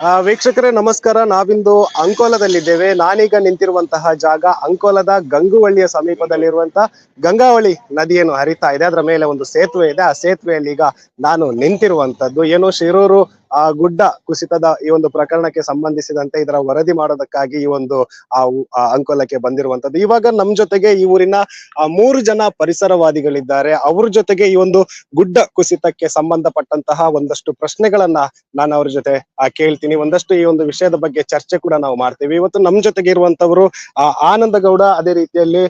ಆ, ವೀಕ್ಷಕರೇ ನಮಸ್ಕಾರ. ನಾವಿಂದು ಅಂಕೋಲದಲ್ಲಿದ್ದೇವೆ. ನಾನೀಗ ನಿಂತಿರುವಂತಹ ಜಾಗ ಅಂಕೋಲದ ಗಂಗುವಳ್ಳಿಯ ಸಮೀಪದಲ್ಲಿರುವಂತಹ ಗಂಗಾವಳಿ ನದಿಯನ್ನು ಹರಿತಾ ಇದೆ. ಅದರ ಮೇಲೆ ಒಂದು ಸೇತುವೆ ಇದೆ. ಆ ಸೇತುವೆಯಲ್ಲಿ ಈಗ ನಾನು ನಿಂತಿರುವಂತದ್ದು ಏನು ಶಿರೂರು ಆ ಗುಡ್ಡ ಕುಸಿತದ ಈ ಒಂದು ಪ್ರಕರಣಕ್ಕೆ ಸಂಬಂಧಿಸಿದಂತೆ ಇದರ ವರದಿ ಮಾಡೋದಕ್ಕಾಗಿ ಈ ಒಂದು, ಆ ಅಂಕೋಲಕ್ಕೆ ಬಂದಿರುವಂತದ್ದು ಇವಾಗ ನಮ್ ಜೊತೆಗೆ ಈ ಊರಿನ ಮೂರು ಜನ ಪರಿಸರವಾದಿಗಳಿದ್ದಾರೆ. ಅವ್ರ ಜೊತೆಗೆ ಈ ಒಂದು ಗುಡ್ಡ ಕುಸಿತಕ್ಕೆ ಸಂಬಂಧಪಟ್ಟಂತಹ ಒಂದಷ್ಟು ಪ್ರಶ್ನೆಗಳನ್ನ ನಾನು ಅವ್ರ ಜೊತೆ ಕೇಳ್ತೀನಿ. ಒಂದಷ್ಟು ಈ ಒಂದು ವಿಷಯದ ಬಗ್ಗೆ ಚರ್ಚೆ ಕೂಡ ನಾವು ಮಾಡ್ತೀವಿ. ಇವತ್ತು ನಮ್ ಜೊತೆಗೆ ಇರುವಂತವರು ಆನಂದ ಗೌಡ ಅದೇ ರೀತಿಯಲ್ಲಿ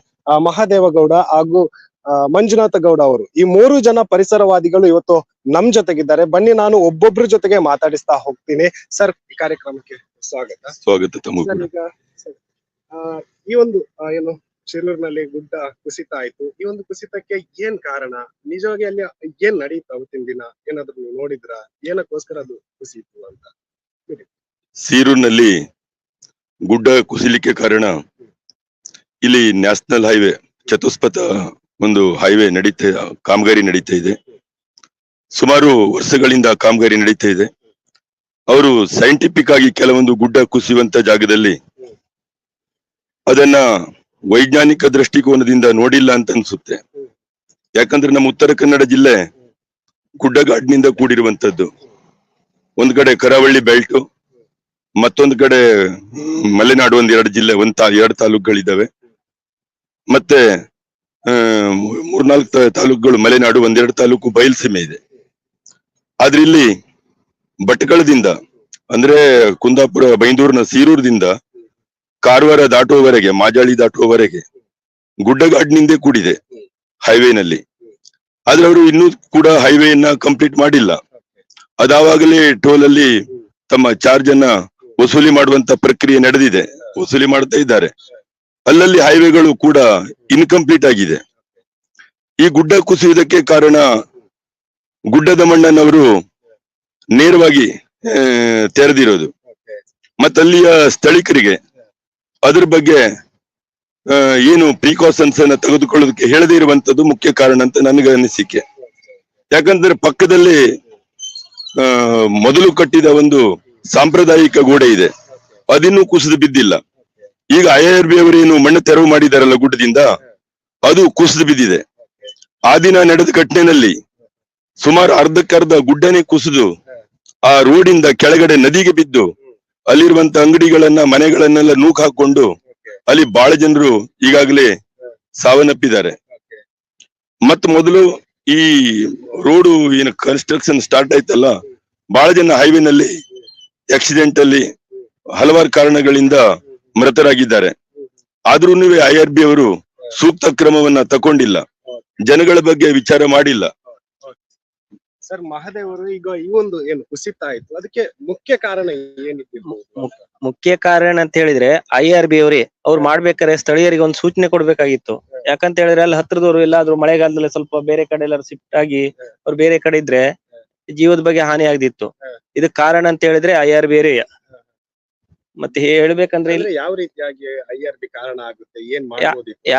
ಮಹಾದೇವ ಗೌಡ ಹಾಗೂ ಮಂಜುನಾಥ ಗೌಡ ಅವರು. ಈ ಮೂರು ಜನ ಪರಿಸರವಾದಿಗಳು ಇವತ್ತು ನಮ್ ಜೊತೆಗಿದ್ದಾರೆ. ಬನ್ನಿ ನಾನು ಒಬ್ಬೊಬ್ರ ಜೊತೆಗೆ ಮಾತಾಡಿಸ್ತಾ ಹೋಗ್ತೀನಿ. ಸರ್ ಈ ಕಾರ್ಯಕ್ರಮಕ್ಕೆ ಸ್ವಾಗತ. ಸ್ವಾಗತ ಈ ಒಂದು ಏನು ಶಿರೂರಿನಲ್ಲಿ ಗುಡ್ಡ ಕುಸಿತ ಆಯ್ತು. ಈ ಒಂದು ಕುಸಿತಕ್ಕೆ ಏನ್ ಕಾರಣ? ನಿಜವಾಗಿ ಅಲ್ಲಿ ಏನ್ ನಡೀತಾ ಅವತ್ತಿನ ದಿನ? ಏನಾದ್ರು ನೀವು ನೋಡಿದ್ರ? ಏನಕ್ಕೋಸ್ಕರ ಅದು ಕುಸಿತು ಅಂತ? ಸೀರೂರಿನಲ್ಲಿ ಗುಡ್ಡ ಕುಸಿಲಿಕ್ಕೆ ಕಾರಣ ಇಲ್ಲಿ ನ್ಯಾಷನಲ್ ಹೈವೇ ಚತುಷ್ಪಥ ಒಂದು ಹೈವೇ ನಡೀತಾ, ಕಾಮಗಾರಿ ನಡೀತಾ ಇದೆ. ಸುಮಾರು ವರ್ಷಗಳಿಂದ ಕಾಮಗಾರಿ ನಡೀತಾ ಇದೆ. ಅವರು ಸೈಂಟಿಫಿಕ್ ಆಗಿ ಕೆಲವೊಂದು ಗುಡ್ಡ ಕುಸಿಯುವಂತ ಜಾಗದಲ್ಲಿ ಅದನ್ನ ವೈಜ್ಞಾನಿಕ ದೃಷ್ಟಿಕೋನದಿಂದ ನೋಡಿಲ್ಲ ಅಂತ ಅನ್ಸುತ್ತೆ. ಯಾಕಂದ್ರೆ ನಮ್ಮ ಉತ್ತರ ಕನ್ನಡ ಜಿಲ್ಲೆ ಗುಡ್ಡಗಾಡಿನಿಂದ ಕೂಡಿರುವಂತದ್ದು. ಒಂದ್ ಕಡೆ ಕರಾವಳಿ ಬೆಲ್ಟ್ ಮತ್ತೊಂದು ಕಡೆ ಮಲೆನಾಡು ಒಂದ್ ಎರಡು ಜಿಲ್ಲೆ, ಒಂದ್ ತಾ, ಎರಡು ತಾಲೂಕುಗಳಿದ್ದಾವೆ. ಮತ್ತೆ ಮೂರ್ನಾಲ್ಕು ತಾಲೂಕುಗಳು, ಮಲೆನಾಡು ಒಂದೆರಡು ತಾಲೂಕು ಬಯಲ್ಸೀಮೆ ಇದೆ. ಆದ್ರೆ ಇಲ್ಲಿ ಭಟ್ಕಳದಿಂದ, ಅಂದ್ರೆ ಕುಂದಾಪುರ, ಬೈಂದೂರಿನ ಸೀರೂರ್ದಿಂದ ಕಾರವಾರ ದಾಟುವವರೆಗೆ, ಮಾಜಾಳಿ ದಾಟುವವರೆಗೆ ಗುಡ್ಡಗಾಡಿನಿಂದ ಕೂಡಿದೆ ಹೈವೇನಲ್ಲಿ. ಆದ್ರೆ ಅವರು ಇನ್ನೂ ಕೂಡ ಹೈವೇಯನ್ನ ಕಂಪ್ಲೀಟ್ ಮಾಡಿಲ್ಲ. ಅದಾವಾಗಲೇ ಟೋಲ್ ಅಲ್ಲಿ ತಮ್ಮ ಚಾರ್ಜ್ ಅನ್ನ ವಸೂಲಿ ಮಾಡುವಂತ ಪ್ರಕ್ರಿಯೆ ನಡೆದಿದೆ. ವಸೂಲಿ ಮಾಡ್ತಾ ಇದ್ದಾರೆ. ಅಲ್ಲಲ್ಲಿ ಹೈವೇಗಳು ಕೂಡ ಇನ್ಕಂಪ್ಲೀಟ್ ಆಗಿದೆ. ಈ ಗುಡ್ಡ ಕುಸಿಯುವುದಕ್ಕೆ ಕಾರಣ ಗುಡ್ಡದ ಮಣ್ಣನವರು ನೇರವಾಗಿ ತೆರೆದಿರೋದು. ಮತ್ತಲ್ಲಿಯ ಸ್ಥಳೀಕರಿಗೆ ಅದ್ರ ಬಗ್ಗೆ ಏನು ಪ್ರಿಕಾಷನ್ಸ್ ಅನ್ನ ತೆಗೆದುಕೊಳ್ಳೋದಕ್ಕೆ ಹೇಳದೇ ಇರುವಂತದ್ದು ಮುಖ್ಯ ಕಾರಣ ಅಂತ ನನಗೆ ಅನಿಸಿಕೆ. ಯಾಕಂದ್ರೆ ಪಕ್ಕದಲ್ಲಿ ಮೊದಲು ಕಟ್ಟಿದ ಒಂದು ಸಾಂಪ್ರದಾಯಿಕ ಗೋಡೆ ಇದೆ. ಅದಿನ್ನೂ ಕುಸಿದು ಬಿದ್ದಿಲ್ಲ. ಈಗ ಅಯ್ಯರ್ ಬೇವರೇನು ಮಣ್ಣು ತೆರವು ಮಾಡಿದಾರಲ್ಲ ಗುಡ್ಡದಿಂದ? ಅದು ಕುಸಿದು ಬಿದ್ದಿದೆ. ಆ ದಿನ ನಡೆದ ಘಟನೆಯಲ್ಲಿ ಸುಮಾರು ಅರ್ಧಕ್ಕರ್ಧ ಗುಡ್ಡನೆ ಕುಸಿದು ಆ ರೋಡಿಂದ ಕೆಳಗಡೆ ನದಿಗೆ ಬಿದ್ದು ಅಲ್ಲಿರುವಂತ ಅಂಗಡಿಗಳನ್ನ, ಮನೆಗಳನ್ನೆಲ್ಲ ನೂಕ್ ಹಾಕೊಂಡು ಅಲ್ಲಿ ಬಹಳ ಜನರು ಈಗಾಗಲೇ ಸಾವನ್ನಪ್ಪಿದ್ದಾರೆ. ಮತ್ ಮೊದಲು ಈ ರೋಡು ಏನು ಕನ್ಸ್ಟ್ರಕ್ಷನ್ ಸ್ಟಾರ್ಟ್ ಆಯ್ತಲ್ಲ ಬಹಳ ಜನ ಹೈವೇನಲ್ಲಿ ಆಕ್ಸಿಡೆಂಟ್ ಅಲ್ಲಿ ಹಲವಾರು ಕಾರಣಗಳಿಂದ ಮೃತರಾಗಿದ್ದಾರೆ. ಆದ್ರೂ ಐ ಆರ್ ಬಿ ಅವರು ಸೂಕ್ತ ಕ್ರಮವನ್ನ ತಕೊಂಡಿಲ್ಲ ಜನಗಳ ಬಗ್ಗೆ ವಿಚಾರ ಮಾಡಿಲ್ಲ. ಸರ್ ಮಹಾದೇವರು ಈಗ ಈ ಒಂದು ಏನು ಕುಸಿತ ಆಯ್ತು ಅದಕ್ಕೆ ಮುಖ್ಯ ಕಾರಣ ಏನಿದೆ? ಮುಖ್ಯ ಕಾರಣ ಅಂತ ಹೇಳಿದ್ರೆ ಐ ಆರ್ ಬಿ ಅವ್ರಿ ಅವ್ರು ಮಾಡ್ಬೇಕಾದ್ರೆ ಸ್ಥಳೀಯರಿಗೆ ಒಂದು ಸೂಚನೆ ಕೊಡ್ಬೇಕಾಗಿತ್ತು. ಯಾಕಂತ ಹೇಳಿದ್ರೆ ಅಲ್ಲಿ ಹತ್ರದವರು ಎಲ್ಲಾದ್ರೂ ಮಳೆಗಾಲದಲ್ಲಿ ಸ್ವಲ್ಪ ಬೇರೆ ಕಡೆ ಎಲ್ಲಾರು ಶಿಫ್ಟ್ ಆಗಿ ಅವ್ರು ಬೇರೆ ಕಡೆ ಇದ್ರೆ ಜೀವದ ಬಗ್ಗೆ ಹಾನಿ ಆಗ್ದಿತ್ತು. ಇದಕ್ ಕಾರಣ ಅಂತ ಹೇಳಿದ್ರೆ ಐ ಆರ್ ಬಿ ಅವರೇ. ಮತ್ತೆ ಹೇಳ್ಬೇಕಂದ್ರೆ ಇಲ್ಲಿ ಯಾವ ರೀತಿಯಾಗಿ ಐ ಆರ್ ಬಿ ಕಾರಣ ಆಗುತ್ತೆ? ಏನ್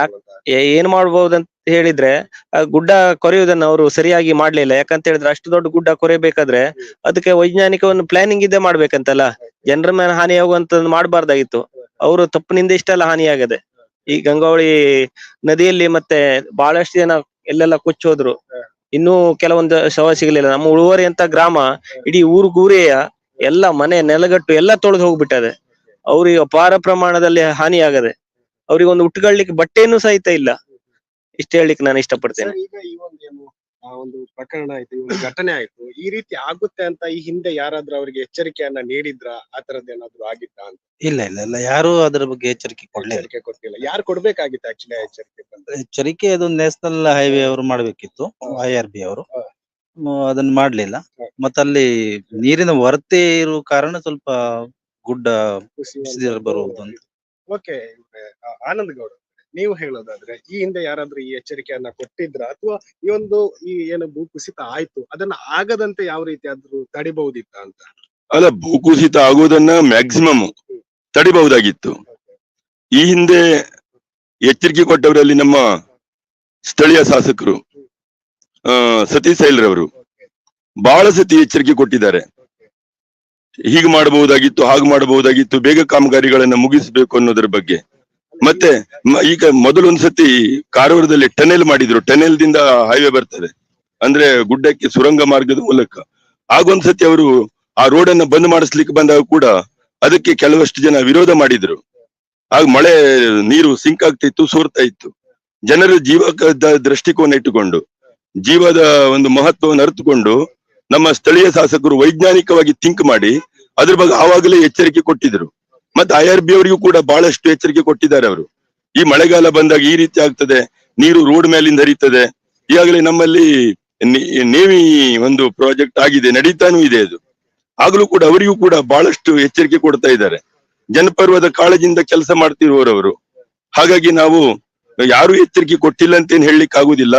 ಅಂತ? ಏ- ಏನ್ ಮಾಡ್ಬೋದಂತ ಹೇಳಿದ್ರೆ ಆ ಗುಡ್ಡ ಕೊರೆಯುವುದನ್ನ ಅವರು ಸರಿಯಾಗಿ ಮಾಡ್ಲಿಲ್ಲ. ಯಾಕಂತ ಹೇಳಿದ್ರೆ ಅಷ್ಟು ದೊಡ್ಡ ಗುಡ್ಡ ಕೊರೆಯಬೇಕಾದ್ರೆ ಅದಕ್ಕೆ ವೈಜ್ಞಾನಿಕ ಒಂದು ಪ್ಲಾನಿಂಗ್ ಇದ್ದೇ ಮಾಡ್ಬೇಕಂತಲ್ಲ. ಜನರ ಮೇಲೆ ಹಾನಿ ಆಗುವಂತದ್ದು ಮಾಡಬಾರ್ದಾಗಿತ್ತು. ಅವರು ತಪ್ಪಿನಿಂದ ಇಷ್ಟೆಲ್ಲ ಹಾನಿ ಆಗದೆ ಈ ಗಂಗಾವಳಿ ನದಿಯಲ್ಲಿ ಮತ್ತೆ ಬಹಳಷ್ಟು ಜನ ಎಲ್ಲೆಲ್ಲ ಕೊಚ್ಚೋದ್ರು. ಇನ್ನೂ ಕೆಲವೊಂದು ಶವ ಸಿಗಲಿಲ್ಲ ನಮ್ಮ ಉಳುವರಿ ಅಂತ ಗ್ರಾಮ ಇಡೀ ಊರ್ಗೂರೆಯ ಎಲ್ಲ ಮನೆ ನೆಲಗಟ್ಟು ಎಲ್ಲ ತೊಳೆದು ಹೋಗ್ಬಿಟ್ಟದೆ. ಅವ್ರಿಗೆ ಅಪಾರ ಪ್ರಮಾಣದಲ್ಲಿ ಹಾನಿ ಆಗದೆ ಅವ್ರಿಗೆ ಒಂದು ಉಟ್ಕೊಳ್ಳಿಕ್ಕೆ ಬಟ್ಟೆನೂ ಸಹಿತ ಇಲ್ಲ. ಇಷ್ಟ ಹೇಳಲಿಕ್ಕೆ ನಾನು ಇಷ್ಟಪಡ್ತೇನೆ. ಈಗ ಈ ಒಂದು ಏನು ಆ ಒಂದು ಪ್ರಕರಣ ಆಯ್ತು ಈ ಒಂದು ಘಟನೆ ಆಯ್ತು ಈ ರೀತಿ ಆಗುತ್ತೆ ಅಂತ ಈ ಹಿಂದೆ ಯಾರಾದ್ರೂ ಅವರಿಗೆ ಎಚ್ಚರಿಕೆಯನ್ನ ನೀಡಿದ್ರ? ಆ ತರದ್ ಏನಾದ್ರು ಆಗಿತ್ತ ಅಂತ? ಇಲ್ಲ ಇಲ್ಲ ಇಲ್ಲ ಯಾರು ಅದ್ರ ಬಗ್ಗೆ ಎಚ್ಚರಿಕೆ ಕೊಡ್ಲಿಲ್ಲ ಎಚ್ಚರಿಕೆ ಕೊಟ್ಟಿಲ್ಲ. ಯಾರು ಕೊಡ್ಬೇಕಾಗಿತ್ತು ಆಕ್ಚುಲಿ ಎಚ್ಚರಿಕೆ ಅಂತ? ಎಚ್ಚರಿಕೆ ಅದು ನ್ಯಾಷನಲ್ ಹೈವೇ ಅವರು ಮಾಡ್ಬೇಕಿತ್ತು ಐ ಆರ್ ಬಿ ಅವರು. ಹಾ. ಅದನ್ನ ಮಾಡ್ಲಿಲ್ಲ. ಮತ್ತಲ್ಲಿ ನೀರಿನ ಹೊರತೆ ಇರುವ ಕಾರಣ ಸ್ವಲ್ಪ ಗುಡ್ಡ ಬರುವುದು ಅಂತ ಓಕೆ ಆನಂದ್ ಗೌಡ ನೀವು ಹೇಳೋದಾದ್ರೆ ಈ ಹಿಂದೆ ಯಾರಾದ್ರೂ ಈ ಎಚ್ಚರಿಕೆಯನ್ನ ಕೊಟ್ಟಿದ್ರ? ಅಥವಾ ಈ ಒಂದು ಈ ಏನು ಭೂ ಕುಸಿತ ಆಯ್ತು ಅದನ್ನ ಆಗದಂತೆ ಯಾವ ರೀತಿ ಆದ್ರೂ ತಡಿಬಹುದಿತ್ತ ಅಂತ? ಅಲ್ಲ ಭೂಕುಸಿತ ಆಗೋದನ್ನ ಮ್ಯಾಕ್ಸಿಮಮ್ ತಡಿಬಹುದಾಗಿತ್ತು. ಈ ಹಿಂದೆ ಎಚ್ಚರಿಕೆ ಕೊಟ್ಟವರಲ್ಲಿ ನಮ್ಮ ಸ್ಥಳೀಯ ಶಾಸಕರು ಸತೀಶ್ ಸೈಲ್ರವರು ಬಹಳ ಸತಿ ಎಚ್ಚರಿಕೆ ಕೊಟ್ಟಿದ್ದಾರೆ. ಹೀಗೆ ಮಾಡಬಹುದಾಗಿತ್ತು, ಹಾಗೆ ಮಾಡಬಹುದಾಗಿತ್ತು, ಬೇಗ ಕಾಮಗಾರಿಗಳನ್ನ ಮುಗಿಸಬೇಕು ಅನ್ನೋದ್ರ ಬಗ್ಗೆ. ಮತ್ತೆ ಈಗ ಮೊದಲೊಂದ್ಸತಿ ಕಾರವಾರದಲ್ಲಿ ಟನೆಲ್ ಮಾಡಿದ್ರು ಟನೆಲ್ ದಿಂದ ಹೈವೇ ಬರ್ತದೆ. ಅಂದ್ರೆ ಗುಡ್ಡಕ್ಕೆ ಸುರಂಗ ಮಾರ್ಗದ ಮೂಲಕ. ಆಗೊಂದ್ಸತಿ ಅವರು ಆ ರೋಡ್ ಅನ್ನ ಬಂದ್ ಮಾಡಿಸ್ಲಿಕ್ಕೆ ಬಂದಾಗ ಕೂಡ ಅದಕ್ಕೆ ಕೆಲವಷ್ಟು ಜನ ವಿರೋಧ ಮಾಡಿದ್ರು. ಆಗ ಮಳೆ ನೀರು ಸಿಂಕ್ ಆಗ್ತಿತ್ತು, ಸೋರ್ತಾ ಇತ್ತು. ಜನರ ಜೀವದ ದೃಷ್ಟಿಕೋನ ಇಟ್ಟುಕೊಂಡು, ಜೀವದ ಒಂದು ಮಹತ್ವವನ್ನು ಅರಿತುಕೊಂಡು ನಮ್ಮ ಸ್ಥಳೀಯ ಶಾಸಕರು ವೈಜ್ಞಾನಿಕವಾಗಿ ಥಿಂಕ್ ಮಾಡಿ, ಅದ್ರ ಬಗ್ಗೆ ಆವಾಗಲೇ ಎಚ್ಚರಿಕೆ ಕೊಟ್ಟಿದ್ರು. ಮತ್ತೆ ಐ ಆರ್ ಬಿ ಅವರಿಗೂ ಕೂಡ ಬಹಳಷ್ಟು ಎಚ್ಚರಿಕೆ ಕೊಟ್ಟಿದ್ದಾರೆ ಅವರು. ಈ ಮಳೆಗಾಲ ಬಂದಾಗ ಈ ರೀತಿ ಆಗ್ತದೆ, ನೀರು ರೋಡ್ ಮೇಲಿಂದ ಹರಿತದೆ. ಈಗಾಗಲೇ ನಮ್ಮಲ್ಲಿ ನೇವಿ ಒಂದು ಪ್ರಾಜೆಕ್ಟ್ ಆಗಿದೆ, ನಡೀತಾನೂ ಇದೆ ಅದು. ಆಗಲೂ ಕೂಡ ಅವರಿಗೂ ಕೂಡ ಬಹಳಷ್ಟು ಎಚ್ಚರಿಕೆ ಕೊಡ್ತಾ ಇದ್ದಾರೆ. ಜನಪರ್ವದ ಕಾಳಜಿಯಿಂದ ಕೆಲಸ ಮಾಡ್ತಿರುವವರು ಹಾಗಾಗಿ ನಾವು ಯಾರು ಎಚ್ಚರಿಕೆ ಕೊಟ್ಟಿಲ್ಲ ಅಂತೇನು ಹೇಳಲಿಕ್ಕೆ ಆಗುದಿಲ್ಲ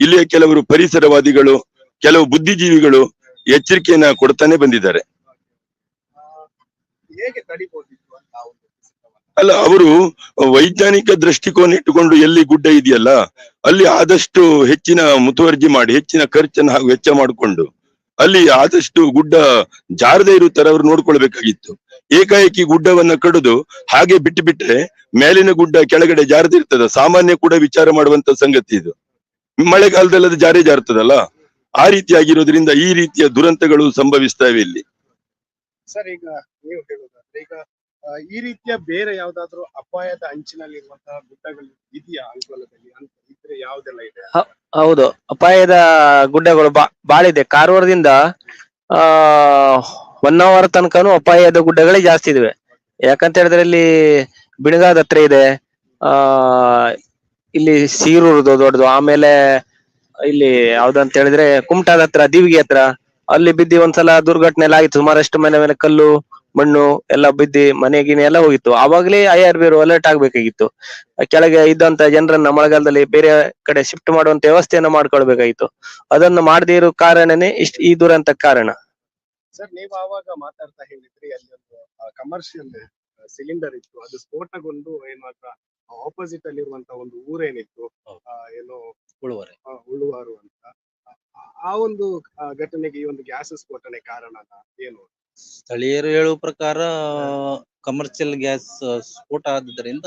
ಇಲ್ಲಿಯ ಕೆಲವರು ಪರಿಸರವಾದಿಗಳು ಕೆಲವು ಬುದ್ಧಿಜೀವಿಗಳು ಎಚ್ಚರಿಕೆಯನ್ನ ಕೊಡ್ತಾನೆ ಬಂದಿದ್ದಾರೆ? ಅಲ್ಲ ಅವರು ವೈಜ್ಞಾನಿಕ ದೃಷ್ಟಿಕೋನ ಇಟ್ಟುಕೊಂಡು ಎಲ್ಲಿ ಗುಡ್ಡ ಇದೆಯಲ್ಲ ಅಲ್ಲಿ ಆದಷ್ಟು ಹೆಚ್ಚಿನ ಮುತುವರ್ಜಿ ಮಾಡಿ ಹೆಚ್ಚಿನ ಖರ್ಚನ್ನು ಹಾಗೂ ವೆಚ್ಚ ಮಾಡಿಕೊಂಡು ಅಲ್ಲಿ ಆದಷ್ಟು ಗುಡ್ಡ ಜಾರದೇ ಇರೋ ತರ ಅವ್ರು ನೋಡ್ಕೊಳ್ಬೇಕಾಗಿತ್ತು. ಏಕಾಏಕಿ ಗುಡ್ಡವನ್ನ ಕಡಿದು ಹಾಗೆ ಬಿಟ್ಟು ಬಿಟ್ರೆ ಮೇಲಿನ ಗುಡ್ಡ ಕೆಳಗಡೆ ಜಾರದಿರ್ತದ ಸಾಮಾನ್ಯ ಕೂಡ ವಿಚಾರ ಮಾಡುವಂತ ಸಂಗತಿ ಇದು. ಮಳೆಗಾಲದಲ್ಲಿ ಅದು ಜಾರಿ ಜಾರ್ತದಲ್ಲ ಆ ರೀತಿಯಾಗಿರೋದ್ರಿಂದ ಈ ರೀತಿಯ ದುರಂತಗಳು ಸಂಭವಿಸ್ತವೆ ಇಲ್ಲಿ. ಸರ್ ಈಗ ನೀವು ಹೇಳೋದಾದ್ರೆ ಈಗ ಈ ರೀತಿಯ ಬೇರೆ ಯಾವ್ದಾದ್ರು ಅಪಾಯದ ಅಂಚಿನಲ್ಲಿ ಇರುವಂತಹ ಗುಡ್ಡಗಳು ಇದೆಯಾ ಅಂಕೋಲದಲ್ಲಿ? ಅಂತ ಇದ್ರೆ ಯಾವ್ದೆಲ್ಲ ಇದೆ? ಹೌದು. ಅಪಾಯದ ಗುಡ್ಡಗಳು ಬಾ ಬಾಳಿದೆ ಕಾರವಾರದಿಂದ ಆ ಒನ್ ಅವರ್ ತನಕನು ಅಪಾಯದ ಗುಡ್ಡಗಳೇ ಜಾಸ್ತಿ ಇದಾವೆ. ಯಾಕಂತ ಹೇಳಿದ್ರೆ ಇಲ್ಲಿ ಬಿಣಗಾದ ಹತ್ರ ಇದೆ. ಆ ಇಲ್ಲಿ ಸೀರೂರ್ದು ದೊಡ್ಡದು. ಆಮೇಲೆ ಇಲ್ಲಿ ಯಾವ್ದಂತ ಹೇಳಿದ್ರೆ ಕುಮಟಾದ ಹತ್ರ, ದಿವಿಗೆ ಹತ್ರ. ಅಲ್ಲಿ ಬಿದ್ದಿ ಒಂದ್ಸಲ ದುರ್ಘಟನೆ ಎಲ್ಲ ಆಯ್ತು ಸುಮಾರಷ್ಟು ಮನೆ ಮೇಲೆ ಕಲ್ಲು, ಮಣ್ಣು ಎಲ್ಲ ಬಿದ್ದಿ ಮನೆ ಎಲ್ಲ ಹೋಗಿತ್ತು. ಆವಾಗಲೇ ಐ ಆರ್ ಬಿ ಅಲರ್ಟ್ ಆಗ್ಬೇಕಾಗಿತ್ತು. ಕೆಳಗೆ ಇದ್ದಂತ ಜನರನ್ನ ಮಳೆಗಾಲದಲ್ಲಿ ಬೇರೆ ಕಡೆ ಶಿಫ್ಟ್ ಮಾಡುವಂತ ವ್ಯವಸ್ಥೆಯನ್ನ ಮಾಡ್ಕೊಳ್ಬೇಕಾಗಿತ್ತು. ಅದನ್ನು ಮಾಡದೇ ಇರೋ ಕಾರಣನೇ ಇಷ್ಟ ಈ ದುರಂತ ಕಾರಣ. ಸರ್ ನೀವು ಆವಾಗ ಮಾತಾಡ್ತಾ ಹೇಳಿದ್ರಿ, ಅಲ್ಲಿ ಒಂದು ಕಮರ್ಷಿಯಲ್ ಸಿಲಿಂಡರ್ ಇತ್ತು. ಅದು ಸ್ಫೋಟಗೊಂಡು ಏನು ಅದ್ರ ಆಪೋಸಿಟ್ ಅಲ್ಲಿರುವಂತ ಒಂದು ಊರೇನಿತ್ತು ಏನೋ ಉಳುವರೆ. ಉಳುವಾರು ಅಂತ. ಆ- ಒಂದು ಘಟನೆಗೆ ಈ ಒಂದು ಗ್ಯಾಸ್ ಸ್ಫೋಟನೆ ಕಾರಣ ಏನು? ಸ್ಥಳೀಯರು ಹೇಳುವ ಪ್ರಕಾರ ಕಮರ್ಷಿಯಲ್ ಗ್ಯಾಸ್ ಸ್ಫೋಟ ಆದ್ದರಿಂದ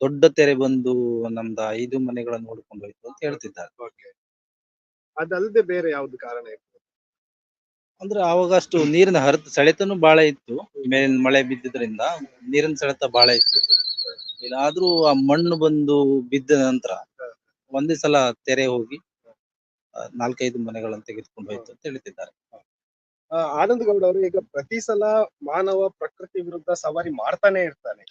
ದೊಡ್ಡ ತೆರೆ ಬಂದು ನಮ್ದ ಐದು ಮನೆಗಳನ್ನು ನೋಡ್ಕೊಂಡು ಹೋಯ್ತು ಅಂತ ಹೇಳ್ತಿದ್ದಾರೆ. ಓಕೆ ಅದಲ್ಲದೆ ಬೇರೆ ಯಾವ್ದು ಕಾರಣ ಇತ್ತು? ಅಂದ್ರೆ ಅವಾಗ ಅಷ್ಟು ನೀರಿನ ಹರಿತ ಸೆಳೆತನು ಬಹಳ ಇತ್ತು. ಮೇಲಿನ ಮಳೆ ಬಿದ್ದಿದ್ರಿಂದ ನೀರಿನ ಸೆಳೆತ ಬಹಳ ಇತ್ತು. ಇಲ್ಲ ಆದ್ರೂ ಆ ಮಣ್ಣು ಬಂದು ಬಿದ್ದ ನಂತರ ಒಂದೇ ಸಲ ತೆರೆ ಹೋಗಿ ನಾಲ್ಕೈದು ಮನೆಗಳನ್ನು ತೆಗೆದುಕೊಂಡು ಹೋಯ್ತು ಅಂತ ಹೇಳ್ತಿದ್ದಾರೆ. ಆ, ಆನಂದ್ ಗೌಡ ಅವರು ಈಗ ಪ್ರತಿ ಸಲ ಮಾನವ ಪ್ರಕೃತಿ ವಿರುದ್ಧ ಸವಾರಿ ಮಾಡ್ತಾನೆ ಇರ್ತಾನೆ.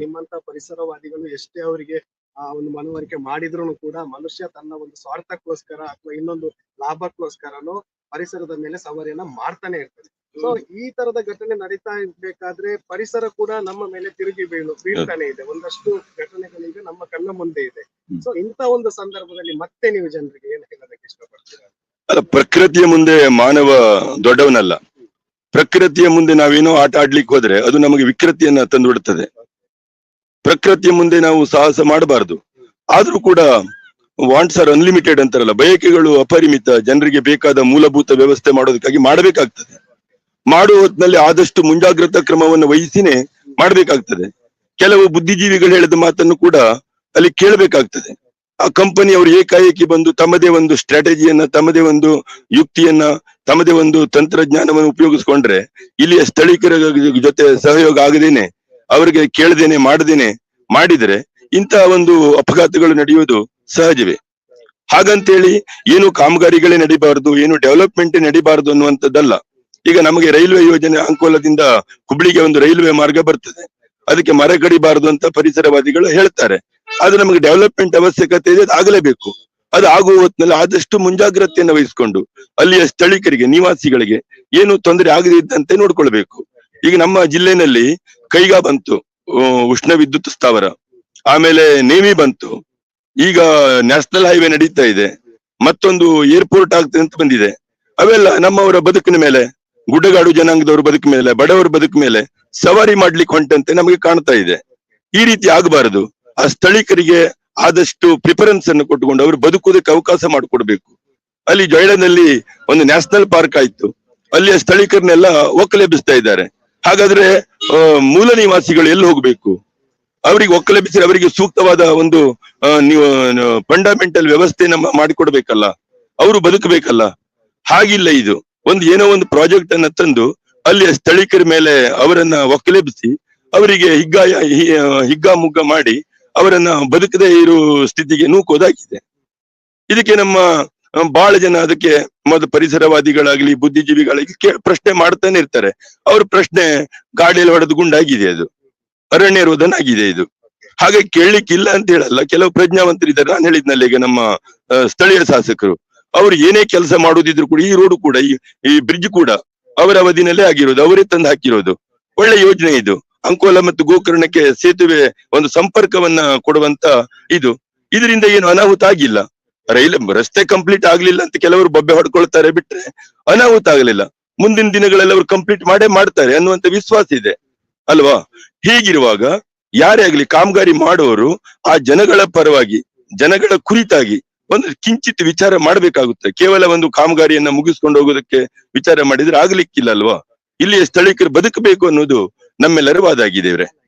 ನಿಮ್ಮಂತ ಪರಿಸರವಾದಿಗಳು ಎಷ್ಟೇ ಅವರಿಗೆ ಆ ಒಂದು ಮನವರಿಕೆ ಮಾಡಿದ್ರು ಕೂಡ ಮನುಷ್ಯ ತನ್ನ ಒಂದು ಸ್ವಾರ್ಥಕ್ಕೋಸ್ಕರ ಅಥವಾ ಇನ್ನೊಂದು ಲಾಭಕ್ಕೋಸ್ಕರನೋ ಪರಿಸರದ ಮೇಲೆ ಸವಾರಿಯನ್ನ ಮಾಡ್ತಾನೆ ಇರ್ತದೆ ಸೊ ಈ ತರದ ಘಟನೆ ನಡೀತಾ ಇರ್ಬೇಕಾದ್ರೆ ಪರಿಸರ ಕೂಡ ನಮ್ಮ ಮೇಲೆ ತಿರುಗಿ ಬೀಳು ಬೀಳ್ತಾನೆ ಇದೆ. ಒಂದಷ್ಟು ಘಟನೆಗಳೀಗ ನಮ್ಮ ಕಣ್ಣ ಮುಂದೆ ಇದೆ. ಸೊ ಇಂತ ಒಂದು ಸಂದರ್ಭದಲ್ಲಿ ಮತ್ತೆ ನೀವು ಜನರಿಗೆ ಏನ್ ಹೇಳೋದಕ್ಕೆ ಇಷ್ಟಪಡ್ತೀರಾ? ಅಲ್ಲ ಪ್ರಕೃತಿಯ ಮುಂದೆ ಮಾನವ ದೊಡ್ಡವನಲ್ಲ. ಪ್ರಕೃತಿಯ ಮುಂದೆ ನಾವೇನೋ ಆಟ ಆಡ್ಲಿಕ್ಕೆ ಹೋದ್ರೆ ಅದು ನಮಗೆ ವಿಕೃತಿಯನ್ನ ತಂದುಬಿಡುತ್ತದೆ ಪ್ರಕೃತಿಯ ಮುಂದೆ ನಾವು ಸಾಹಸ ಮಾಡಬಾರದು. ಆದ್ರೂ ಕೂಡ ವಾಂಟ್ಸ್ ಆರ್ ಅನ್ಲಿಮಿಟೆಡ್ ಅಂತಾರಲ್ಲ, ಬಯಕೆಗಳು ಅಪರಿಮಿತ, ಜನರಿಗೆ ಬೇಕಾದ ಮೂಲಭೂತ ವ್ಯವಸ್ಥೆ ಮಾಡೋದಕ್ಕಾಗಿ ಮಾಡಬೇಕಾಗ್ತದೆ. ಮಾಡುವ ಹೊತ್ತಿನಲ್ಲಿ ಆದಷ್ಟು ಮುಂಜಾಗ್ರತಾ ಕ್ರಮವನ್ನು ವಹಿಸಿನೇ ಮಾಡಬೇಕಾಗ್ತದೆ. ಕೆಲವು ಬುದ್ಧಿಜೀವಿಗಳು ಹೇಳಿದ ಮಾತನ್ನು ಕೂಡ ಅಲ್ಲಿ ಕೇಳಬೇಕಾಗ್ತದೆ. ಆ ಕಂಪನಿ ಅವರು ಏಕಾಏಕಿ ಬಂದು ತಮ್ಮದೇ ಒಂದು ಸ್ಟ್ರಾಟಜಿಯನ್ನ ತಮ್ಮದೇ ಒಂದು ಯುಕ್ತಿಯನ್ನ, ತಮ್ಮದೇ ಒಂದು ತಂತ್ರಜ್ಞಾನವನ್ನು ಉಪಯೋಗಿಸ್ಕೊಂಡ್ರೆ ಇಲ್ಲಿಯ ಸ್ಥಳೀಕರ ಜೊತೆ ಸಹಯೋಗ ಆಗದೇನೆ, ಅವರಿಗೆ ಕೇಳದೇನೆ, ಮಾಡದೇನೆ, ಮಾಡಿದ್ರೆ ಇಂತಹ ಒಂದು ಅಪಘಾತಗಳು ನಡೆಯುವುದು ಸಹಜವೇ. ಹಾಗಂತೇಳಿ ಏನು ಕಾಮಗಾರಿಗಳೇ ನಡಿಬಾರದು, ಏನು ಡೆವಲಪ್ಮೆಂಟ್ ನಡಿಬಾರದು ಅನ್ನುವಂಥದ್ದಲ್ಲ. ಈಗ ನಮಗೆ ರೈಲ್ವೆ ಯೋಜನೆ ಅಂಕೋಲದಿಂದ ಹುಬ್ಳಿಗೆ ಒಂದು ರೈಲ್ವೆ ಮಾರ್ಗ ಬರ್ತದೆ. ಅದಕ್ಕೆ ಮರ ಕಡಿಬಾರದು ಅಂತ ಪರಿಸರವಾದಿಗಳು ಹೇಳ್ತಾರೆ. ಆದ್ರೆ ನಮಗೆ ಡೆವಲಪ್ಮೆಂಟ್ ಅವಶ್ಯಕತೆ ಇದೆ ಆಗಲೇಬೇಕು ಅದು ಆಗುವ ಹೊತ್ತಿನಲ್ಲಿ ಆದಷ್ಟು ಮುಂಜಾಗ್ರತೆಯನ್ನು ವಹಿಸಿಕೊಂಡು ಅಲ್ಲಿಯ ಸ್ಥಳೀಕರಿಗೆ, ನಿವಾಸಿಗಳಿಗೆ ಏನು ತೊಂದರೆ ಆಗದೇ ಇದ್ದಂತೆ ನೋಡ್ಕೊಳ್ಬೇಕು. ಈಗ ನಮ್ಮ ಜಿಲ್ಲೆನಲ್ಲಿ ಕೈಗಾ ಬಂತು ಉಷ್ಣ ವಿದ್ಯುತ್ ಸ್ಥಾವರ. ಆಮೇಲೆ ನೇಮಿ ಬಂತು. ಈಗ ನ್ಯಾಷನಲ್ ಹೈವೇ ನಡೀತಾ ಇದೆ. ಮತ್ತೊಂದು ಏರ್ಪೋರ್ಟ್ ಆಗ್ತದೆ ಅಂತ ಬಂದಿದೆ. ಅವೆಲ್ಲ ನಮ್ಮವರ ಬದುಕಿನ ಮೇಲೆ, ಗುಡ್ಡಗಾಡು ಜನಾಂಗದವರ ಬದುಕು ಮೇಲೆ, ಬಡವರ ಬದುಕು ಮೇಲೆ ಸವಾರಿ ಮಾಡ್ಲಿಕ್ಕೆ ಹೊಂಟಂತೆ ನಮಗೆ ಕಾಣ್ತಾ ಇದೆ. ಈ ರೀತಿ ಆಗಬಾರದು. ಆ ಸ್ಥಳೀಕರಿಗೆ ಆದಷ್ಟು ಪ್ರಿಫರೆನ್ಸ್ ಅನ್ನು ಕೊಟ್ಟುಕೊಂಡು ಅವರು ಬದುಕುವುದಕ್ಕೆ ಅವಕಾಶ ಮಾಡಿಕೊಡ್ಬೇಕು. ಅಲ್ಲಿ ಜೊಯ್ಡನಲ್ಲಿ ಒಂದು ನ್ಯಾಷನಲ್ ಪಾರ್ಕ್ ಆಯ್ತು. ಅಲ್ಲಿಯ ಸ್ಥಳೀಕರನ್ನೆಲ್ಲ ಒಕ್ಕಲೆಬ್ಬಿಸ್ತಾ ಇದ್ದಾರೆ. ಹಾಗಾದ್ರೆ ಮೂಲ ನಿವಾಸಿಗಳು ಎಲ್ಲಿ ಹೋಗ್ಬೇಕು? ಅವರಿಗೆ ಒಕ್ಕಲೆಬ್ಬಿಸಿ ಅವರಿಗೆ ಸೂಕ್ತವಾದ ಒಂದು ನೀವು ಫಂಡಮೆಂಟಲ್ ವ್ಯವಸ್ಥೆ ನಮ್ಮ ಮಾಡಿಕೊಡ್ಬೇಕಲ್ಲ. ಅವರು ಬದುಕಬೇಕಲ್ಲ. ಹಾಗಿಲ್ಲ ಇದು. ಒಂದು ಏನೋ ಒಂದು ಪ್ರಾಜೆಕ್ಟ್ ಅನ್ನ ತಂದು ಅಲ್ಲಿಯ ಸ್ಥಳೀಕರ ಮೇಲೆ ಅವರನ್ನ ಒಕ್ಕಲೆಬ್ಬಿಸಿ ಅವರಿಗೆ ಹಿಗ್ಗಾಯ ಹಿ- ಹಿಗ್ಗಾಮುಗ್ಗ ಮಾಡಿ ಅವರನ್ನ ಬದುಕದೇ ಇರೋ ಸ್ಥಿತಿಗೆ ನೂಕೋದಾಗಿದೆ. ಇದಕ್ಕೆ ನಮ್ಮ ಬಹಳ ಜನ ಅದಕ್ಕೆ ಮೊದ ಪರಿಸರವಾದಿಗಳಾಗ್ಲಿ, ಬುದ್ಧಿಜೀವಿಗಳಾಗ್ಲಿ ಪ್ರಶ್ನೆ ಮಾಡ್ತಾನೆ ಇರ್ತಾರೆ. ಅವ್ರ ಪ್ರಶ್ನೆ ಗಾಡಿಯಲ್ಲಿ ಹೊಡೆದು ಗುಂಡಾಗಿದೆ ಅದು. ಅರಣ್ಯ ರೋಧನ ಆಗಿದೆ ಇದು. ಹಾಗೆ ಕೇಳಲಿಕ್ಕಿಲ್ಲ ಅಂತ ಹೇಳಲ್ಲ. ಕೆಲವು ಪ್ರಜ್ಞಾವಂತರಿದ್ದಾರೆ. ನಾನು ಹೇಳಿದ್ನಲ್ಲ ಈಗ ನಮ್ಮ ಸ್ಥಳೀಯ ಶಾಸಕರು. ಅವ್ರು ಏನೇ ಕೆಲಸ ಮಾಡುದಿದ್ರು ಕೂಡ, ಈ ರೋಡ್ ಕೂಡ, ಈ ಈ ಬ್ರಿಡ್ಜ್ ಕೂಡ ಅವರ ಅವಧಿನಲ್ಲೇ ಆಗಿರೋದು. ಅವರೇ ತಂದು ಹಾಕಿರೋದು. ಒಳ್ಳೆ ಯೋಜನೆ ಇದು. ಅಂಕೋಲ ಮತ್ತು ಗೋಕರ್ಣಕ್ಕೆ ಸೇತುವೆ ಒಂದು ಸಂಪರ್ಕವನ್ನ ಕೊಡುವಂತ ಇದು. ಇದರಿಂದ ಏನು ಅನಾಹುತ ಆಗಿಲ್ಲ. ರೈಲ್, ರಸ್ತೆ ಕಂಪ್ಲೀಟ್ ಆಗ್ಲಿಲ್ಲ ಅಂತ ಕೆಲವರು ಬೊಬ್ಬೆ ಹೊಡ್ಕೊಳ್ತಾರೆ ಬಿಟ್ರೆ ಅನಾಹುತ ಆಗಲಿಲ್ಲ. ಮುಂದಿನ ದಿನಗಳಲ್ಲಿ ಅವರು ಕಂಪ್ಲೀಟ್ ಮಾಡೇ ಮಾಡ್ತಾರೆ ಅನ್ನುವಂತ ವಿಶ್ವಾಸ ಇದೆ. ಅಲ್ವಾ? ಹೀಗಿರುವಾಗ ಯಾರೇ ಆಗ್ಲಿ ಕಾಮಗಾರಿ ಮಾಡುವವರು ಆ ಜನಗಳ ಪರವಾಗಿ, ಜನಗಳ ಕುರಿತಾಗಿ ಒಂದು ಕಿಂಚಿತ್ ವಿಚಾರ ಮಾಡ್ಬೇಕಾಗುತ್ತೆ. ಕೇವಲ ಒಂದು ಕಾಮಗಾರಿಯನ್ನ ಮುಗಿಸ್ಕೊಂಡು ಹೋಗೋದಕ್ಕೆ ವಿಚಾರ ಮಾಡಿದ್ರೆ ಆಗ್ಲಿಕ್ಕಿಲ್ಲ ಅಲ್ವಾ? ಇಲ್ಲಿಯ ಸ್ಥಳೀಕರು ಬದುಕಬೇಕು ಅನ್ನೋದು ನಮ್ಮೆಲ್ಲರ ವಾದ ಆಗಿದೆ ಇವ್ರೆ. ಇದೀಗ ನೀವು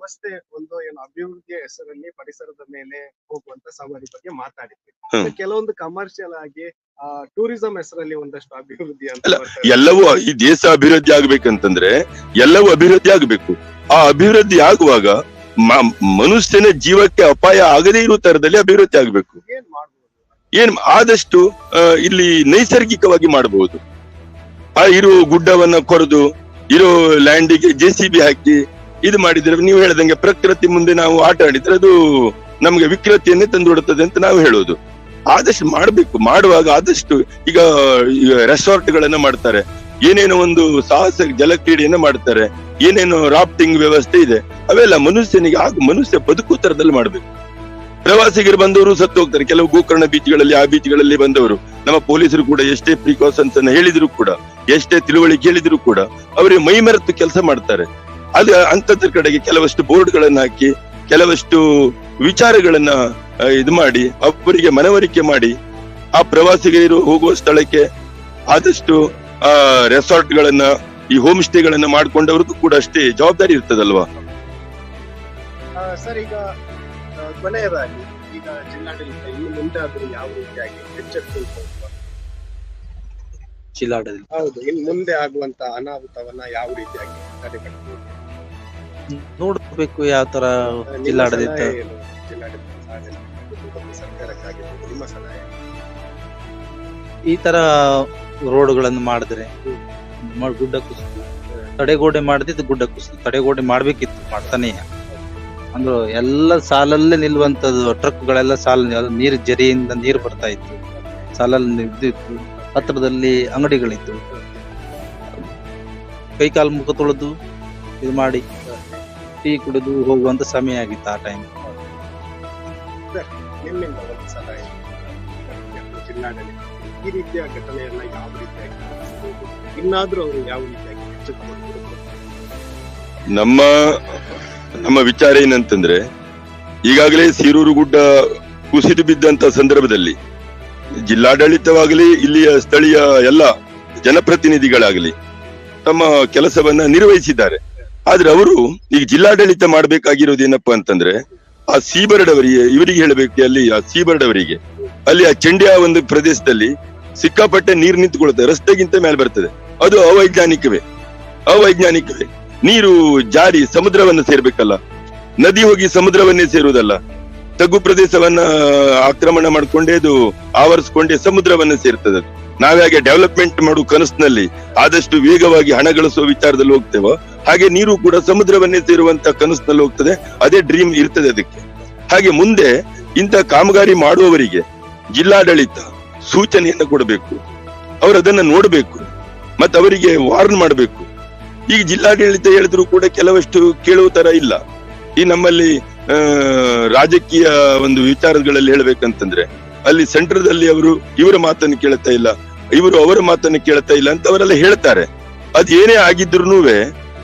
ವ್ಯವಸ್ಥೆ ಒಂದು ಏನು ಅಭಿವೃದ್ಧಿಯ ಹೆಸರಲ್ಲಿ ಪರಿಸರದ ಮೇಲೆ ಹೋಗುವಂತ ಸವಾರಿ ಬಗ್ಗೆ ಮಾತಾಡಿದ್ವಿ. ಕೆಲವೊಂದು ಕಮರ್ಷಿಯಲ್ ಆಗಿ ಟೂರಿಸಂ ಹೆಸರಲ್ಲಿ ಒಂದಷ್ಟು ಅಭಿವೃದ್ಧಿ ಅಂತ ಎಲ್ಲವೂ ಈ ದೇಶ ಅಭಿವೃದ್ಧಿ ಆಗ್ಬೇಕಂತಂದ್ರೆ ಎಲ್ಲವೂ ಅಭಿವೃದ್ಧಿ ಆಗ್ಬೇಕು. ಆ ಅಭಿವೃದ್ಧಿ ಆಗುವಾಗ ಮನುಷ್ಯನ ಜೀವಕ್ಕೆ ಅಪಾಯ ಆಗದೇ ಇರುವ ತರದಲ್ಲಿ ಅಭಿವೃದ್ಧಿ ಆಗ್ಬೇಕು. ಏನ್ ಆದಷ್ಟು ಇಲ್ಲಿ ನೈಸರ್ಗಿಕವಾಗಿ ಮಾಡಬಹುದು ಆ ಇರೋ ಗುಡ್ಡವನ್ನ ಕೊರೆದು ಇರೋ ಲ್ಯಾಂಡಿಗೆ ಜೆ ಸಿ ಬಿ ಹಾಕಿ ಇದು ಮಾಡಿದ್ರೆ ನೀವು ಹೇಳ್ದಂಗೆ ಪ್ರಕೃತಿ ಮುಂದೆ ನಾವು ಆಟ ಆಡಿದ್ರೆ ಅದು ನಮ್ಗೆ ವಿಕೃತಿಯನ್ನೇ ತಂದುಕೊಡುತ್ತದೆ ಅಂತ ನಾವು ಹೇಳೋದು ಆದಷ್ಟು ಮಾಡ್ಬೇಕು. ಮಾಡುವಾಗ ಆದಷ್ಟು ಈಗ ರೆಸಾರ್ಟ್ ಗಳನ್ನ ಮಾಡ್ತಾರೆ. ಏನೇನೋ ಒಂದು ಸಾಹಸ ಜಲಕ್ರೀಡೆಯನ್ನ ಮಾಡ್ತಾರೆ. ಏನೇನೋ ರಾಫ್ಟಿಂಗ್ ವ್ಯವಸ್ಥೆ ಇದೆ. ಅವೆಲ್ಲ ಮನುಷ್ಯನಿಗೆ ಆಗ ಮನುಷ್ಯ ಬದುಕು ತರದಲ್ಲಿ ಮಾಡ್ಬೇಕು. ಪ್ರವಾಸಿಗರು ಬಂದವರು ಸತ್ತು ಹೋಗ್ತಾರೆ. ಕೆಲವು ಗೋಕರ್ಣ ಬೀಚ್ಗಳಲ್ಲಿ, ಆ ಬೀಚ್ಗಳಲ್ಲಿ ಬಂದವರು. ನಮ್ಮ ಪೊಲೀಸರು ಕೂಡ ಎಷ್ಟೇ ಪ್ರಿಕಾಷನ್ಸ್ ಅನ್ನ ಹೇಳಿದ್ರು ಕೂಡ, ಎಷ್ಟೇ ತಿಳುವಳಿಕೆ ಹೇಳಿದ್ರು ಕೂಡ, ಅವರಿಗೆ ಮೈ ಮರೆತು ಕೆಲಸ ಮಾಡ್ತಾರೆ. ಅದು ಅಂತದ್ರ ಕಡೆಗೆ ಕೆಲವಷ್ಟು ಬೋರ್ಡ್ ಗಳನ್ನ ಹಾಕಿ ಕೆಲವಷ್ಟು ವಿಚಾರಗಳನ್ನ ಇದು ಮಾಡಿ ಅವರಿಗೆ ಮನವರಿಕೆ ಮಾಡಿ ಆ ಪ್ರವಾಸಿಗರು ಹೋಗುವ ಸ್ಥಳಕ್ಕೆ ಆದಷ್ಟು ಆ ರೆಸಾರ್ಟ್ ಗಳನ್ನ ಈ ಹೋಮ್ ಸ್ಟೇಗಳನ್ನ ಮಾಡ್ಕೊಂಡವ್ರಿಗೂ ಕೂಡ ಅಷ್ಟೇ ಜವಾಬ್ದಾರಿ ಇರ್ತದಲ್ವಾ? ಸರ್ ಈಗ ಕೊನೆಯದಾಗಿ ಈಗ ಜಿಲ್ಲಾಡಳಿತ ಇನ್ನು ಯಾವ ರೀತಿಯಾಗಿ ಎಚ್ಚರಿಕೆ ಜಿಲ್ಲಾಡಳಿತ. ಹೌದು ಇನ್ನು ಮುಂದೆ ಆಗುವಂತ ಅನಾಹುತವನ್ನ ಯಾವ ರೀತಿಯಾಗಿ ತಡೆಗಟ್ಟಬಹುದು ನೋಡ್ಬೇಕು ಯಾವ ತರ ಜಿಲ್ಲಾಡಳಿತ. ಈ ತರ ರೋಡ್ಗಳನ್ನು ಮಾಡಿದ್ರೆ ಗುಡ್ಡ ಕುಸಿತು ತಡೆಗೋಡೆ ಮಾಡದಿದ್ದು ಗುಡ್ಡ ಕುಸಿತು ತಡೆಗೋಡೆ ಮಾಡ್ಬೇಕಿತ್ತು, ಮಾಡ್ತಾನೆ ಅಂದ್ರೆ ಎಲ್ಲ ಸಾಲಲ್ಲೇ ನಿಲ್ಲುವಂತದ್ದು ಟ್ರಕ್ ಗಳೆಲ್ಲ ಸಾಲ, ನೀರು ಜರಿಯಿಂದ ನೀರು ಬರ್ತಾ ಇತ್ತು. ಸಾಲಲ್ಲಿ ನಿಂತಿತ್ತು, ಹತ್ರದಲ್ಲಿ ಅಂಗಡಿಗಳಿತ್ತು ಕೈ ಕಾಲು ಮುಖ ತೊಳೆದು ಇದು ಮಾಡಿ ಟೀ ಕುಡಿದು ಹೋಗುವಂತ ಸಮಯ ಆಗಿತ್ತು ಆ ಟೈಮ್ ನಿಮ್ಮಿಂದ ಒಂದು ಸಲಹೆ ಜಿಲ್ಲಾಡಳಿತ ಈ ರೀತಿಯ ಘಟನೆಯನ್ನ ಯಾವ ರೀತಿಯಾಗಿ ಇನ್ನಾದ್ರೂ ಅವರು ಯಾವ ರೀತಿಯಾಗಿ ಎಚ್ಚೆತ್ತುಕೊಂಡು ನಮ್ಮ ನಮ್ಮ ವಿಚಾರ ಏನಂತಂದ್ರೆ ಈಗಾಗಲೇ ಸೀರೂರು ಗುಡ್ಡ ಕುಸಿದು ಬಿದ್ದಂತ ಸಂದರ್ಭದಲ್ಲಿ ಜಿಲ್ಲಾಡಳಿತವಾಗಲಿ ಇಲ್ಲಿಯ ಸ್ಥಳೀಯ ಎಲ್ಲ ಜನಪ್ರತಿನಿಧಿಗಳಾಗಲಿ ತಮ್ಮ ಕೆಲಸವನ್ನ ನಿರ್ವಹಿಸಿದ್ದಾರೆ. ಆದ್ರೆ ಅವರು ಈಗ ಜಿಲ್ಲಾಡಳಿತ ಮಾಡ್ಬೇಕಾಗಿರೋದು ಏನಪ್ಪಾ ಅಂತಂದ್ರೆ ಆ ಸೀಬರ್ಡ್ ಅವರಿಗೆ ಇವರಿಗೆ ಹೇಳಬೇಕು ಅಲ್ಲಿ, ಆ ಸೀಬರ್ಡ್ ಅವರಿಗೆ ಅಲ್ಲಿ ಆ ಚಂಡಿಯ ಒಂದು ಪ್ರದೇಶದಲ್ಲಿ ಸಿಕ್ಕಾಪಟ್ಟೆ ನೀರು ನಿಂತುಕೊಳ್ಳುತ್ತೆ ರಸ್ತೆಗಿಂತ ಮೇಲೆ ಬರ್ತದೆ. ಅದು ಅವೈಜ್ಞಾನಿಕವೇ. ಅವೈಜ್ಞಾನಿಕವೇ. ನೀರು ಜಾರಿ ಸಮುದ್ರವನ್ನ ಸೇರ್ಬೇಕಲ್ಲ. ನದಿ ಹೋಗಿ ಸಮುದ್ರವನ್ನೇ ಸೇರುವುದಲ್ಲ. ತಗ್ಗು ಪ್ರದೇಶವನ್ನ ಆಕ್ರಮಣ ಮಾಡ್ಕೊಂಡೇ ಅದು ಆವರಿಸ್ಕೊಂಡೇ ಸಮುದ್ರವನ್ನ ಸೇರ್ತದೆ. ನಾವ್ಯಾಗೆ ಡೆವಲಪ್ಮೆಂಟ್ ಮಾಡುವ ಕನಸಿನಲ್ಲಿ ಆದಷ್ಟು ವೇಗವಾಗಿ ಹಣ ಗಳಿಸುವ ವಿಚಾರದಲ್ಲಿ ಹೋಗ್ತೇವೋ, ಹಾಗೆ ನೀರು ಕೂಡ ಸಮುದ್ರವನ್ನೇ ಸೇರುವಂತ ಕನಸಿನಲ್ಲಿ ಹೋಗ್ತದೆ, ಅದೇ ಡ್ರೀಮ್ ಇರ್ತದೆ ಅದಕ್ಕೆ. ಹಾಗೆ ಮುಂದೆ ಇಂತ ಕಾಮಗಾರಿ ಮಾಡುವವರಿಗೆ ಜಿಲ್ಲಾಡಳಿತ ಸೂಚನೆಯನ್ನ ಕೊಡಬೇಕು. ಅವರು ಅದನ್ನ ನೋಡಬೇಕು, ಮತ್ತೆ ಅವರಿಗೆ ವಾರ್ನ್ ಮಾಡಬೇಕು. ಈಗ ಜಿಲ್ಲಾಡಳಿತ ಹೇಳಿದ್ರು ಕೂಡ ಕೆಲವಷ್ಟು ಕೇಳುವ ತರ ಇಲ್ಲ. ಈ ನಮ್ಮಲ್ಲಿ ರಾಜಕೀಯ ಒಂದು ವಿಚಾರಗಳಲ್ಲಿ ಹೇಳ್ಬೇಕಂತಂದ್ರೆ, ಅಲ್ಲಿ ಸೆಂಟ್ರದಲ್ಲಿ ಅವರು ಇವರ ಮಾತನ್ನು ಕೇಳ್ತಾ ಇಲ್ಲ. ಇವರು ಅವರ ಮಾತನ್ನು ಕೇಳ್ತಾ ಇಲ್ಲ ಅಂತ ಅವರೆಲ್ಲ ಹೇಳ್ತಾರೆ. ಅದ್ ಏನೇ ಆಗಿದ್ರು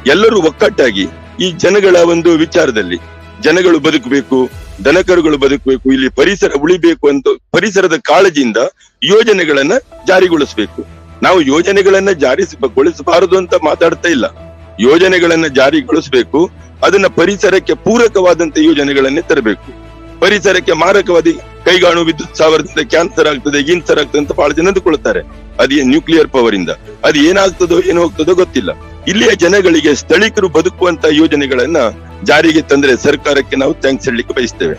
ಎಲ್ಲರೂ ಒಕ್ಕಟ್ಟಾಗಿ ಈ ಜನಗಳ ಒಂದು ವಿಚಾರದಲ್ಲಿ ಜನಗಳು ಬದುಕಬೇಕು, ದನಕರುಗಳು ಬದುಕಬೇಕು, ಇಲ್ಲಿ ಪರಿಸರ ಉಳಿಬೇಕು ಅಂತ ಪರಿಸರದ ಕಾಳಜಿಯಿಂದ ಯೋಜನೆಗಳನ್ನ ಜಾರಿಗೊಳಿಸಬೇಕು. ನಾವು ಯೋಜನೆಗಳನ್ನ ಜಾರಿಗೊಳಿಸಬಾರದು ಅಂತ ಮಾತಾಡ್ತಾ ಇಲ್ಲ. ಯೋಜನೆಗಳನ್ನ ಜಾರಿಗೊಳಿಸಬೇಕು, ಅದನ್ನ ಪರಿಸರಕ್ಕೆ ಪೂರಕವಾದಂತ ಯೋಜನೆಗಳನ್ನೇ ತರಬೇಕು. ಪರಿಸರಕ್ಕೆ ಮಾರಕವಾದಿ ಕೈಗಾಣು ವಿದ್ಯುತ್ ಸಾವಿರದಿಂದ ಕ್ಯಾನ್ಸರ್ ಆಗ್ತದೆ, ಗಿನ್ಸರ್ ಆಗ್ತದೆ ಅಂತ ಬಹಳ ಜನ ಅಂದುಕೊಳ್ತಾರೆ ಅದೇ ನ್ಯೂಕ್ಲಿಯರ್ ಪವರ್ ಇಂದ? ಅದು ಏನಾಗ್ತದೋ, ಏನು ಹೋಗ್ತದೋ ಗೊತ್ತಿಲ್ಲ. ಇಲ್ಲಿಯ ಜನಗಳಿಗೆ ಸ್ಥಳೀಕರು ಬದುಕುವಂತ ಯೋಜನೆಗಳನ್ನ ಜಾರಿಗೆ ತಂದ್ರೆ ಸರ್ಕಾರಕ್ಕೆ ನಾವು ಥ್ಯಾಂಕ್ಸ್ ಹೇಳಲಿಕ್ಕೆ ಬಯಸ್ತೇವೆ.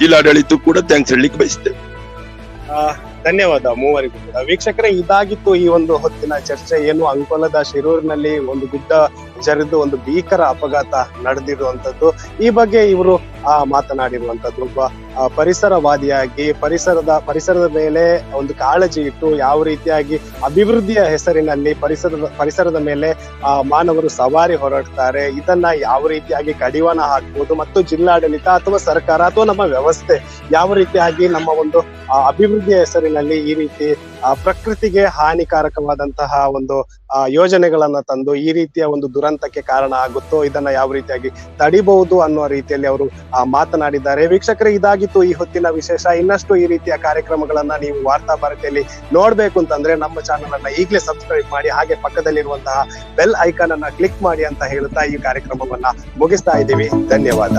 ಜಿಲ್ಲಾಡಳಿತ ಕೂಡ ಥ್ಯಾಂಕ್ಸ್ ಹೇಳಲಿಕ್ಕೆ ಬಯಸ್ತೇವೆ. ಧನ್ಯವಾದ ಮೂವರಿಗೂ ಕೂಡ. ವೀಕ್ಷಕರೇ, ಇದಾಗಿತ್ತು ಈ ಒಂದು ಹೊತ್ತಿನ ಚರ್ಚೆ. ಏನು ಅಂಕೋಲದ ಶಿರೂರಿನಲ್ಲಿ ಒಂದು ಗುಡ್ಡ ಜರಿದು ಒಂದು ಭೀಕರ ಅಪಘಾತ ನಡೆದಿರುವಂತದ್ದು ಈ ಬಗ್ಗೆ ಇವರು ಆ ಮಾತನಾಡಿರುವಂತದ್ದು ಒಬ್ಬ ಪರಿಸರವಾದಿಯಾಗಿ ಪರಿಸರದ ಪರಿಸರದ ಮೇಲೆ ಒಂದು ಕಾಳಜಿ ಇಟ್ಟು ಯಾವ ರೀತಿಯಾಗಿ ಅಭಿವೃದ್ಧಿಯ ಹೆಸರಿನಲ್ಲಿ ಪರಿಸರದ ಪರಿಸರದ ಮೇಲೆ ಆ, ಮಾನವರು ಸವಾರಿ ಹೊರಡ್ತಾರೆ ಇದನ್ನ ಯಾವ ರೀತಿಯಾಗಿ ಕಡಿವಾಣ ಹಾಕ್ಬೋದು ಮತ್ತು ಜಿಲ್ಲಾಡಳಿತ ಅಥವಾ ಸರ್ಕಾರ ಅಥವಾ ನಮ್ಮ ವ್ಯವಸ್ಥೆ ಯಾವ ರೀತಿಯಾಗಿ ನಮ್ಮ ಒಂದು ಅಭಿವೃದ್ಧಿಯ ಹೆಸರಿನಲ್ಲಿ ಈ ರೀತಿ ಪ್ರಕೃತಿಗೆ ಹಾನಿಕಾರಕವಾದಂತಹ ಒಂದು ಆ, ಯೋಜನೆಗಳನ್ನ ತಂದು ಈ ರೀತಿಯ ಒಂದು ದುರಂತಕ್ಕೆ ಕಾರಣ ಆಗುತ್ತೋ ಇದನ್ನ ಯಾವ ರೀತಿಯಾಗಿ ತಡಿಬಹುದು ಅನ್ನೋ ರೀತಿಯಲ್ಲಿ ಅವರು ಆ, ಮಾತನಾಡಿದ್ದಾರೆ. ವೀಕ್ಷಕರೇ ಇದಾಗಿತ್ತು ಈ ಹೊತ್ತಿನ ವಿಶೇಷ. ಇನ್ನಷ್ಟು ಈ ರೀತಿಯ ಕಾರ್ಯಕ್ರಮಗಳನ್ನ ನೀವು ವಾರ್ತಾ ಭಾರತಿಯಲ್ಲಿ ನೋಡ್ಬೇಕು ಅಂತಂದ್ರೆ ನಮ್ಮ ಚಾನಲ್ ಅನ್ನ ಈಗಲೇ ಸಬ್ಸ್ಕ್ರೈಬ್ ಮಾಡಿ ಹಾಗೆ ಪಕ್ಕದಲ್ಲಿರುವಂತಹ ಬೆಲ್ ಐಕಾನ್ ಅನ್ನ ಕ್ಲಿಕ್ ಮಾಡಿ ಅಂತ ಹೇಳುತ್ತಾ ಈ ಕಾರ್ಯಕ್ರಮವನ್ನ ಮುಗಿಸ್ತಾ ಇದ್ದೀವಿ. ಧನ್ಯವಾದ.